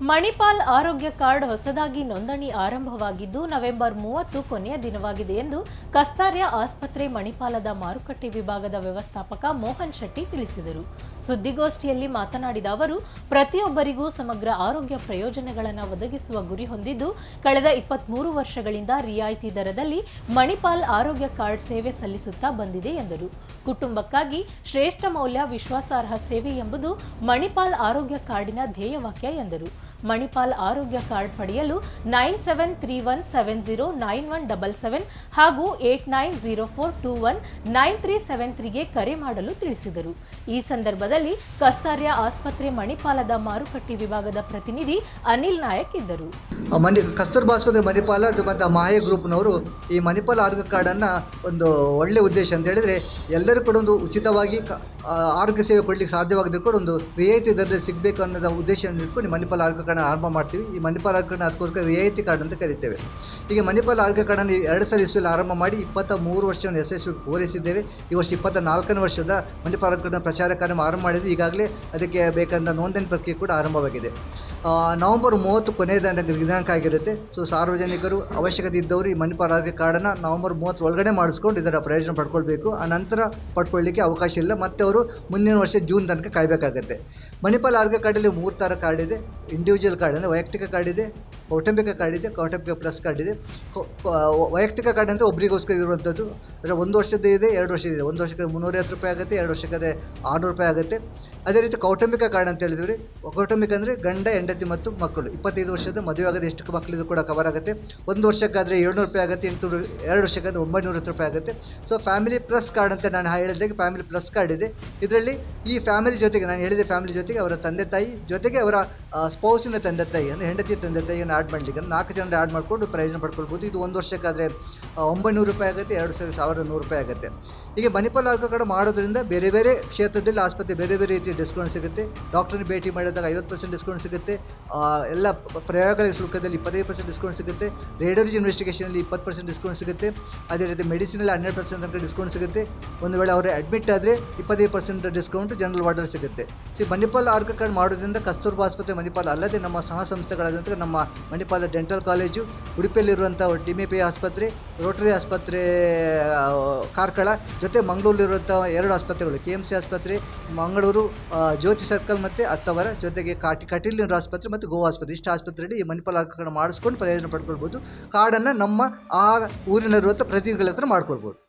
ಮಣಿಪಾಲ್ ಆರೋಗ್ಯ ಕಾರ್ಡ್ ಹೊಸದಾಗಿ ನೋಂದಣಿ ಆರಂಭವಾಗಿದ್ದು, ನವೆಂಬರ್ ಮೂವತ್ತು ಕೊನೆಯ ದಿನವಾಗಿದೆ ಎಂದು ಕಸ್ತಾರ್ಯ ಆಸ್ಪತ್ರೆ ಮಣಿಪಾಲದ ಮಾರುಕಟ್ಟೆ ವಿಭಾಗದ ವ್ಯವಸ್ಥಾಪಕ ಮೋಹನ್ ಶೆಟ್ಟಿ ತಿಳಿಸಿದರು. ಸುದ್ದಿಗೋಷ್ಠಿಯಲ್ಲಿ ಮಾತನಾಡಿದ ಅವರು, ಪ್ರತಿಯೊಬ್ಬರಿಗೂ ಸಮಗ್ರ ಆರೋಗ್ಯ ಪ್ರಯೋಜನಗಳನ್ನು ಒದಗಿಸುವ ಗುರಿ ಹೊಂದಿದ್ದು, ಕಳೆದ ಇಪ್ಪತ್ಮೂರು ವರ್ಷಗಳಿಂದ ರಿಯಾಯಿತಿ ದರದಲ್ಲಿ ಮಣಿಪಾಲ್ ಆರೋಗ್ಯ ಕಾರ್ಡ್ ಸೇವೆ ಸಲ್ಲಿಸುತ್ತಾ ಬಂದಿದೆ ಎಂದರು. ಕುಟುಂಬಕ್ಕಾಗಿ ಶ್ರೇಷ್ಠ ಮೌಲ್ಯ ವಿಶ್ವಾಸಾರ್ಹ ಸೇವೆ ಎಂಬುದು ಮಣಿಪಾಲ್ ಆರೋಗ್ಯ ಕಾರ್ಡಿನ ಧ್ಯೇಯವಾಕ್ಯ ಎಂದರು. ಮಣಿಪಾಲ್ ಆರೋಗ್ಯ ಕಾರ್ಡ್ ಪಡೆಯಲು nine seven three one seven zero nine one double seven ಹಾಗೂ eight nine zero four two one nine three seven ತ್ರೀಗೆ ಕರೆ ಮಾಡಲು ತಿಳಿಸಿದರು. ಈ ಸಂದರ್ಭದಲ್ಲಿ ಕಸ್ತಾರ್ಯ ಆಸ್ಪತ್ರೆ ಮಣಿಪಾಲದ ಮಾರುಕಟ್ಟೆ ವಿಭಾಗದ ಪ್ರತಿನಿಧಿ ಅನಿಲ್ ನಾಯಕ್ ಇದ್ದರು. ಮಣಿ, ಕಸ್ತೂರ್ಬಾ ಆಸ್ಪತ್ರೆ ಮಣಿಪಾಲ ಮತ್ತು ಮಾಹೆ ಗ್ರೂಪ್ನವರು ಈ ಮಣಿಪಾಲ ಆರೋಗ್ಯ ಕಾರ್ಡನ್ನು ಒಂದು ಒಳ್ಳೆಯ ಉದ್ದೇಶ ಅಂತ ಹೇಳಿದ್ರೆ ಎಲ್ಲರೂ ಕೂಡ ಒಂದು ಉಚಿತವಾಗಿ ಆರೋಗ್ಯ ಸೇವೆ ಕೊಡಲಿಕ್ಕೆ ಸಾಧ್ಯವಾಗದೇ ಕೂಡ ಒಂದು ರಿಯಾಯಿತಿ ದರದಲ್ಲಿ ಸಿಗಬೇಕು ಅನ್ನೋದ ಉದ್ದೇಶವನ್ನು ಇಟ್ಕೊಂಡು ಮಣಿಪಾಲ ಆರೋಗ್ಯ ಕಾರ್ಡ್ ಆರಂಭ ಮಾಡ್ತೀವಿ. ಈ ಮಣಿಪಾಲ ಆರೋಗ್ಯ ಕಾರ್ಡ್ ಅದಕ್ಕೋಸ್ಕರ ರಿಯಾಯಿತಿ ಕಾರ್ಡ್ ಅಂತ ಕರಿತೇವೆ. ಈಗ ಮಣಿಪಾಲ ಆರೋಗ್ಯ ಕಾರ್ಡನ್ನು ಎರಡು ಸಾವಿರ ಇಸ್ವಿಯಲ್ಲಿ ಆರಂಭ ಮಾಡಿ ಇಪ್ಪತ್ತ ಮೂರು ವರ್ಷವನ್ನು ಯಶಸ್ವಿ ಪೂರೈಸಿದ್ದೇವೆ. ಈ ವರ್ಷ ಇಪ್ಪತ್ತ ನಾಲ್ಕನೇ ವರ್ಷದ ಮಣಿಪಾಲ ಆರೋಗ್ಯ ಕಾರ್ಡ್ನ ಪ್ರಚಾರ ಕಾರ್ಯ ಆರಂಭ ಮಾಡಿದ್ದು ಈಗಾಗಲೇ ಅದಕ್ಕೆ ಬೇಕಾದ ನೋಂದಣಿ ಪ್ರಕ್ರಿಯೆ ಕೂಡ ಆರಂಭವಾಗಿದೆ. ನವೆಂಬರ್ ಮೂವತ್ತು ಕೊನೆಯ ದಿನ- ದಿನಾಂಕ ಆಗಿರುತ್ತೆ. ಸೊ ಸಾರ್ವಜನಿಕರು ಅವಶ್ಯಕತೆ ಇದ್ದವರು ಈ ಮಣಿಪಾಲ ಆರೋಗ್ಯ ಕಾರ್ಡನ್ನು ನವಂಬರ್ ಮೂವತ್ತು ಒಳಗಡೆ ಮಾಡಿಸ್ಕೊಂಡು ಇದರ ಪ್ರಯೋಜನ ಪಡ್ಕೊಳ್ಬೇಕು. ಆ ನಂತರ ಪಡ್ಕೊಳ್ಳಿಕ್ಕೆ ಅವಕಾಶ ಇಲ್ಲ. ಮತ್ತೆ ಅವರು ಮುಂದಿನ ವರ್ಷ ಜೂನ್ ತನಕ ಕಾಯಬೇಕಾಗತ್ತೆ. ಮಣಿಪಾಲ್ ಆರೋಗ್ಯ ಕಾರ್ಡಲ್ಲಿ ಮೂರು ಥರ ಕಾರ್ಡ್ ಇದೆ. ಇಂಡಿವಿಜುವಲ್ ಕಾರ್ಡ್ ಅಂದರೆ ವೈಯಕ್ತಿಕ ಕಾರ್ಡ್ ಇದೆ. ಕೌಟುಂಬಿಕ ಕಾರ್ಡ್ ಇದೆ, ಕೌಟುಂಬಿಕ ಪ್ಲಸ್ ಕಾರ್ಡ್ ಇದೆ. ವೈಯಕ್ತಿಕ ಕಾರ್ಡ್ ಅಂದರೆ ಒಬ್ಬರಿಗೋಸ್ಕರ ಇರುವಂಥದ್ದು ಅಂದರೆ ಒಂದು ವರ್ಷದ್ದು ಇದೆ, ಎರಡು ವರ್ಷದ ಇದೆ. ಒಂದು ವರ್ಷಕ್ಕೆ ಮುನ್ನೂರೈವತ್ತು ರೂಪಾಯಿ ಆಗುತ್ತೆ, ಎರಡು ವರ್ಷಕ್ಕೆ ಆರುನೂರು ರೂಪಾಯಿ ಆಗುತ್ತೆ. ಅದೇ ರೀತಿ ಕೌಟುಂಬಿಕ ಕಾರ್ಡ್ ಅಂತ ಹೇಳಿದ್ರೆ, ಕೌಟುಂಬಿಕ ಅಂದರೆ ಗಂಡ, ಹೆಂಡತಿ ಮತ್ತು ಮಕ್ಕಳು. ಇಪ್ಪತ್ತೈದು ವರ್ಷದ ಮದುವೆ ಆಗದೆ ಎಷ್ಟು ಮಕ್ಕಳಿದು ಕೂಡ ಕವರ್ ಆಗುತ್ತೆ. ಒಂದು ವರ್ಷಕ್ಕಾದರೆ ಏಳ್ನೂರು ರೂಪಾಯಿ ಆಗುತ್ತೆ, ಎಂಟುನೂರು, ಎರಡು ವರ್ಷಕ್ಕಾದರೆ ಒಂಬೈನೂರ ಹತ್ತು ರೂಪಾಯಿ ಆಗುತ್ತೆ. ಸೊ ಫ್ಯಾಮಿಲಿ ಪ್ಲಸ್ ಕಾರ್ಡ್ ಅಂತ ನಾನು ಹೇಳಿದಾಗ ಫ್ಯಾಮಿಲಿ ಪ್ಲಸ್ ಕಾರ್ಡ್ ಇದೆ. ಇದರಲ್ಲಿ ಈ ಫ್ಯಾಮಿಲಿ ಜೊತೆಗೆ, ನಾನು ಹೇಳಿದ ಫ್ಯಾಮಿಲಿ ಜೊತೆಗೆ ಅವರ ತಂದೆ ತಾಯಿ, ಜೊತೆಗೆ ಅವರ ಸ್ಪೌಸಿನ ತಂದೆ ತಾಯಿ, ಅಂದರೆ ಹೆಂಡತಿಯ ತಂದೆ ತಾಯಿಯನ್ನು ಆ್ಯಡ್ ಮಾಡಲಿಕ್ಕೆ ನಾಲ್ಕು ಜನ ಆ್ಯಡ್ ಮಾಡಿಕೊಂಡು ಪ್ರಯೋಜನ ಪಡ್ಕೊಳ್ಬೋದು. ಇದು ಒಂದು ವರ್ಷಕ್ಕಾದರೆ ಒಂಬೈನೂರು ರೂಪಾಯಿ ಆಗುತ್ತೆ, ಎರಡು ಸಾವಿರ ಸಾವಿರದ ನೂರು ರೂಪಾಯಿ ಆಗುತ್ತೆ. ಹೀಗೆ ಮಣಿಪಾಲ್ ಆರೋಗ್ಯ ಕಾರ್ಡ್ ಮಾಡೋದ್ರಿಂದ ಬೇರೆ ಬೇರೆ ಕ್ಷೇತ್ರದಲ್ಲಿ ಆಸ್ಪತ್ರೆ ಬೇರೆ ಬೇರೆ ರೀತಿಯ ಡಿಸ್ಕೌಂಟ್ ಸಿಗುತ್ತೆ. ಡಾಕ್ಟರ್ನ ಭೇಟಿ ಮಾಡಿದಾಗ ಐವತ್ತು ಪರ್ಸೆಂಟ್ ಡಿಸ್ಕೌಂಟ್ ಸಿಗುತ್ತೆ. ಎಲ್ಲ ಪ್ರಯೋಗಗಳ ಶುಲ್ಕದಲ್ಲಿ ಇಪ್ಪತ್ತೈದು ಪರ್ಸೆಂಟ್ ಡಿಸ್ಕೌಂಟ್ ಸಿಗುತ್ತೆ. ರೇಡಿಯಾಲಜಿ ಇನ್ವೆಸ್ಟಿಗೇಷನಲ್ಲಿ ಇಪ್ಪತ್ತು ಪರ್ಸೆಂಟ್ ಡಿಸ್ಕೌಂಟ್ ಸಿಗುತ್ತೆ. ಅದೇ ರೀತಿ ಮೆಡಿಸಿನಲ್ಲಿ ಹನ್ನೆರಡು ಪರ್ಸೆಂಟ್ ತನಕ ಡಿಸ್ಕೌಂಟ್ ಸಿಗುತ್ತೆ. ಒಂದು ವೇಳೆ ಅವರು ಅಡ್ಮಿಟ್ ಆದರೆ ಇಪ್ಪತ್ತೈದು ಪರ್ಸೆಂಟ್ ಡಿಸ್ಕೌಂಟ್ ಜನರಲ್ ವಾರ್ಡರ್ ಸಿಗುತ್ತೆ. ಸೊ ಮಣಿಪಾಲ್ ಆರ್ಕ ಕಾರ್ಡ್ ಮಾಡೋದ್ರಿಂದ ಕಸ್ತೂರ್ಬಾ ಆಸ್ಪತ್ರೆ ಮಣಿಪಾಲ್ ಅಲ್ಲದೆ ನಮ್ಮ ಸಹ ಸಂಸ್ಥೆಗಳಾದಂಥ ನಮ್ಮ ಮಣಿಪಾಲ ಡೆಂಟಲ್ ಕಾಲೇಜು, ಉಡುಪಿಯಲ್ಲಿರುವಂಥ ಡಿಮೆಪಿ ಆಸ್ಪತ್ರೆ, ರೋಟರಿ ಆಸ್ಪತ್ರೆ ಕಾರ್ಕಳ, ಜೊತೆ ಮಂಗಳೂರಲ್ಲಿರುವಂಥ ಎರಡು ಆಸ್ಪತ್ರೆಗಳು, ಕೆ ಎಂ ಸಿ ಆಸ್ಪತ್ರೆ, ಮಂಗಳೂರು ಜ್ಯೋತಿ ಸರ್ಕಲ್ ಮತ್ತು ಅತ್ತವರ ಜೊತೆಗೆ ಕಾಟಿ ಕಟೀಲಿನ ಆಸ್ಪತ್ರೆ ಮತ್ತು ಗೋವಾ ಆಸ್ಪತ್ರೆ. ಇಷ್ಟು ಆಸ್ಪತ್ರೆಯಲ್ಲಿ ಈ ಮಣಿಪಾಲ ಮಾಡಿಸ್ಕೊಂಡು ಪ್ರಯೋಜನ ಪಡ್ಕೊಳ್ಬೋದು. ಕಾರ್ಡನ್ನು ನಮ್ಮ ಆ ಊರಿನಲ್ಲಿರುವಂಥ ಪ್ರತಿನಿಧಿಗಳ ಹತ್ರ ಮಾಡ್ಕೊಳ್ಬೋದು.